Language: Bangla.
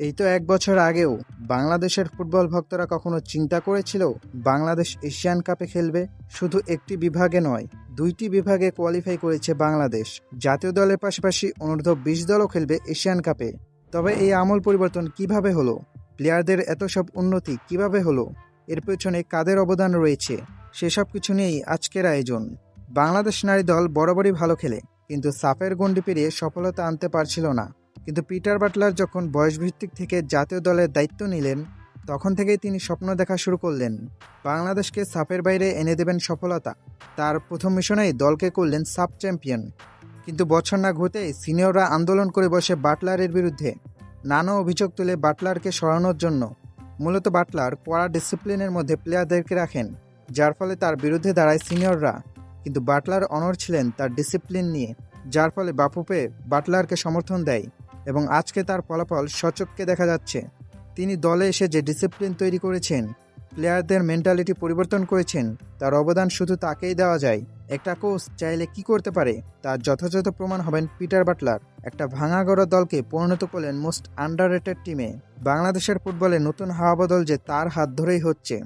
এই তো এক বছর আগেও বাংলাদেশের ফুটবল ভক্তরা কখনো চিন্তা করেছিল বাংলাদেশ এশিয়ান কাপে খেলবে? শুধু একটি বিভাগে নয়, দুইটি বিভাগে কোয়ালিফাই করেছে বাংলাদেশ। জাতীয় দলের পাশাপাশি অনূর্ধ্ব বিশ দলও খেলবে এশিয়ান কাপে। তবে এই আমল পরিবর্তন কীভাবে হলো? প্লেয়ারদের এত সব উন্নতি কীভাবে হলো? এর পেছনে কাদের অবদান রয়েছে? সেসব কিছু নিয়েই আজকের আয়োজন। বাংলাদেশ নারী দল বরাবরই ভালো খেলে, কিন্তু সাফের গণ্ডি পেরিয়ে সফলতা আনতে পারছিল না। কিন্তু পিটার বাটলার যখন বয়সভিত্তিক থেকে জাতীয় দলের দায়িত্ব নিলেন, তখন থেকেই তিনি স্বপ্ন দেখা শুরু করলেন। বাংলাদেশকে সাপের বাইরে এনে দেবেন সফলতা। তার প্রথম মিশনেই দলকে করলেন সাব চ্যাম্পিয়ন। কিন্তু বছর না ঘুরতেই সিনিয়ররা আন্দোলন করে বসে বাটলারের বিরুদ্ধে। নানা অভিযোগ তুলে বাটলারকে সরানোর জন্য মূলত বাটলার কড়া ডিসিপ্লিনের মধ্যে প্লেয়ারদেরকে রাখেন, যার ফলে তার বিরুদ্ধে দাঁড়ায় সিনিয়ররা। কিন্তু বাটলার অনর ছিলেন তার ডিসিপ্লিন নিয়ে, যার ফলে বাপুপে বাটলারকে সমর্থন দেয়। এবং আজকে তার ফলাফল সচককে দেখা যাচ্ছে। তিনি দলে এসে যে ডিসিপ্লিন তৈরি করেছেন, প্লেয়ারদের মেন্টালিটি পরিবর্তন করেছেন, তার অবদান শুধু তাকেই দেওয়া যায়। একটা কোচ চাইলে কি করতে পারে, তার যথাযথ প্রমাণ হবেন পিটার বাটলার। একটা ভাঙাগড়া দলকে পরিণত করলেন মোস্ট আন্ডার টিমে। বাংলাদেশের ফুটবলে নতুন হাওয়া বদল যে তার হাত ধরেই হচ্ছে।